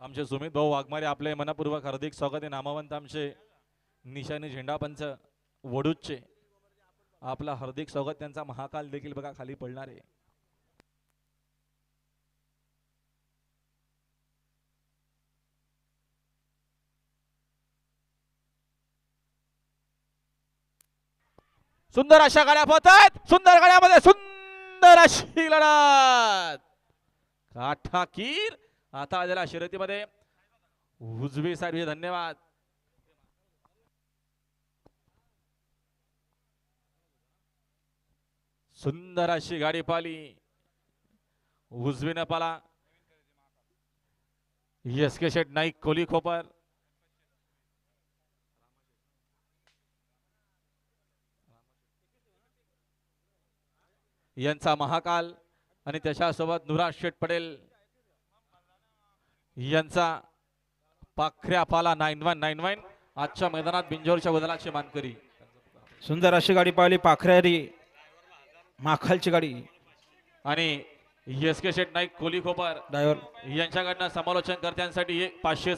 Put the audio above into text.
आमचे सुमित भाऊ वाघमारे आपले मनपूर्वक हार्दिक स्वागत आहे. नामवंत आमचे निशाने झेंडापंच वडूजचे आपला हार्दिक स्वागत. त्यांचा महाकाल देखील बघा खाली पडणार आहे. सुंदर अशा गाड्या पोहतात. सुंदर गाड्यामध्ये सुंदर अशी लढत. काठाकीर आता आलेला शर्यतीमध्ये उजवी साहेब धन्यवाद. सुंदर अशी गाडी पाली उजवीनं पाला. S K Shet Naik Koli Khopar. यांचा महाकाल आणि त्याच्यासोबत नुराज शेठ पटेल यांचा पाखऱ्या पाला नाईन वन नाईन वन. आजच्या मैदानात बिंजोरच्या बदलाची मानकरी सुंदर अशी गाडी पाहिली पाखऱ्यारी माखालची गाडी. आणि S K Sheth Naik Koli Khopar driver यांच्याकडनं समालोचन कर्त्यांसाठी एक पाचशे